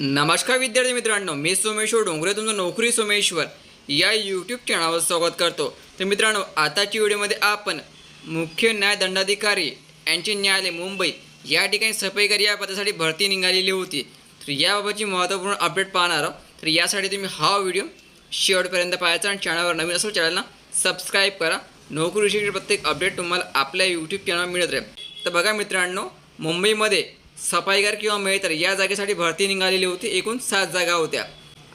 नमस्कार विद्यार्थी मित्रांनो मी सोमेश्वर डोंगरे तुमचं नोकरी सोमेश्वर या यूट्यूब चॅनलवर स्वागत करतो. तर मित्रांनो आताच्या व्हिडिओमध्ये आपण मुख्य न्यायदंडाधिकारी यांचे न्यायालय मुंबई या ठिकाणी सफाईकर या पदासाठी भरती निघालेली होती. तर याबाबतची महत्त्वपूर्ण अपडेट पाहणार आहोत. तर यासाठी तुम्ही हा व्हिडिओ शेवटपर्यंत पाहायचा आणि चॅनलवर नवीन असेल चॅनलला सबस्क्राईब करा. नोकरीविषयी प्रत्येक अपडेट तुम्हाला आपल्या यूट्यूब चॅनलवर मिळत राहील. तर बघा मित्रांनो मुंबईमध्ये सफाईगार किंवा मेळतर या जागेसाठी भरती निघालेली होती एकूण सात जागा होत्या.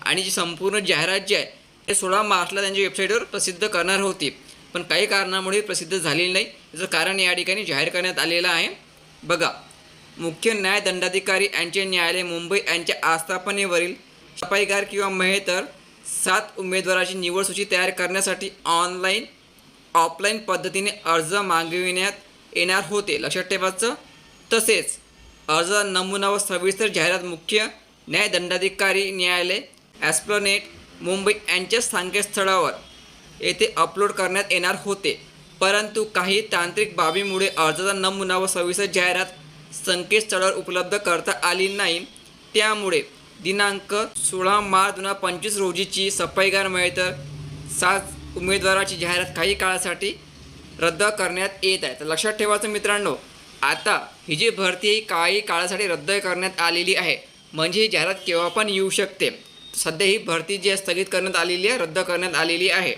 आणि जी संपूर्ण जाहिरात जी आहे ते सोळा मार्चला त्यांच्या वेबसाईटवर प्रसिद्ध करणार होती. पण काही कारणामुळे प्रसिद्ध झालेली नाही. याचं कारण या ठिकाणी जाहीर करण्यात आलेलं आहे. बघा मुख्य न्याय दंडाधिकारी यांचे न्यायालय मुंबई यांच्या आस्थापनेवरील सफाईगार किंवा मेहतर सात उमेदवाराची निवड सूची तयार करण्यासाठी ऑनलाईन ऑफलाईन पद्धतीने अर्ज मागविण्यात येणार होते. लक्षात ठेवायचं तसेच अर्ज नमुना व सविस्तर जाहिरात मुख्य न्यायदंडाधिकारी न्यायालय ॲस्प्लनेट मुंबई यांच्या संकेतस्थळावर येथे अपलोड करण्यात येणार होते. परंतु काही तांत्रिक बाबीमुळे अर्जाचा नमुना व सविस्तर जाहिरात संकेतस्थळावर उपलब्ध करता आली नाही. त्यामुळे दिनांक सोळा मार्च दोन हजार पंचवीस रोजीची सफाईगार मिळतं सात उमेदवाराची जाहिरात काही काळासाठी रद्द करण्यात येत आहे. तर लक्षात ठेवायचं मित्रांनो आता ही जी भरती ही काही काळासाठी रद्द करण्यात आलेली आहे. म्हणजे ही जाहिरात केव्हा पण येऊ शकते. सध्या ही भरती जी आहे स्थगित करण्यात आलेली आहे रद्द करण्यात आलेली आहे.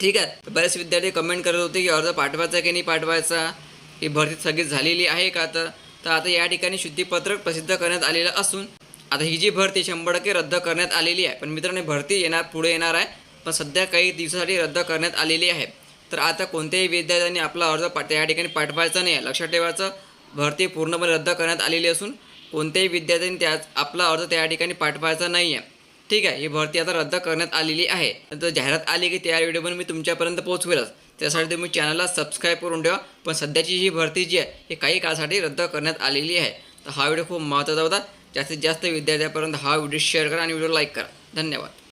ठीक आहे. बरेच विद्यार्थी कमेंट करत होते की अर्ज पाठवायचा की नाही पाठवायचा? ही भरती स्थगित झालेली आहे का तर? तर आता या ठिकाणी शुद्धीपत्रक प्रसिद्ध करण्यात आलेलं असून आता ही जी भरती शंभर टक्के रद्द करण्यात आलेली आहे. पण मित्रांनो भरती येणार पुढे येणार आहे. पण सध्या काही दिवसासाठी रद्द करण्यात आलेली आहे. तर आता कोणत्याही विद्यार्थ्यांनी आपला अर्ज पाठ या ठिकाणी पाठवायचा नाही. आहे लक्षात ठेवायचं भरती पूर्णपणे रद्द करण्यात आलेली असून कोणत्याही विद्यार्थ्यांनी त्या आपला अर्ज त्या ठिकाणी पाठवायचा नाही आहे ठीक आहे ही भरती आता रद्द करण्यात आलेली आहे. नंतर जाहिरात आली की त्या व्हिडिओ पण मी तुमच्यापर्यंत पोहोचवेलच. त्यासाठी तुम्ही चॅनलला सबस्क्राईब करून ठेवा. पण सध्याची ही भरती जी आहे ही काही काळासाठी रद्द करण्यात आलेली आहे. तर हा व्हिडिओ खूप महत्त्वाचा होता. जास्तीत जास्त विद्यार्थ्यापर्यंत हा व्हिडिओ शेअर करा आणि व्हिडिओ लाईक करा. धन्यवाद.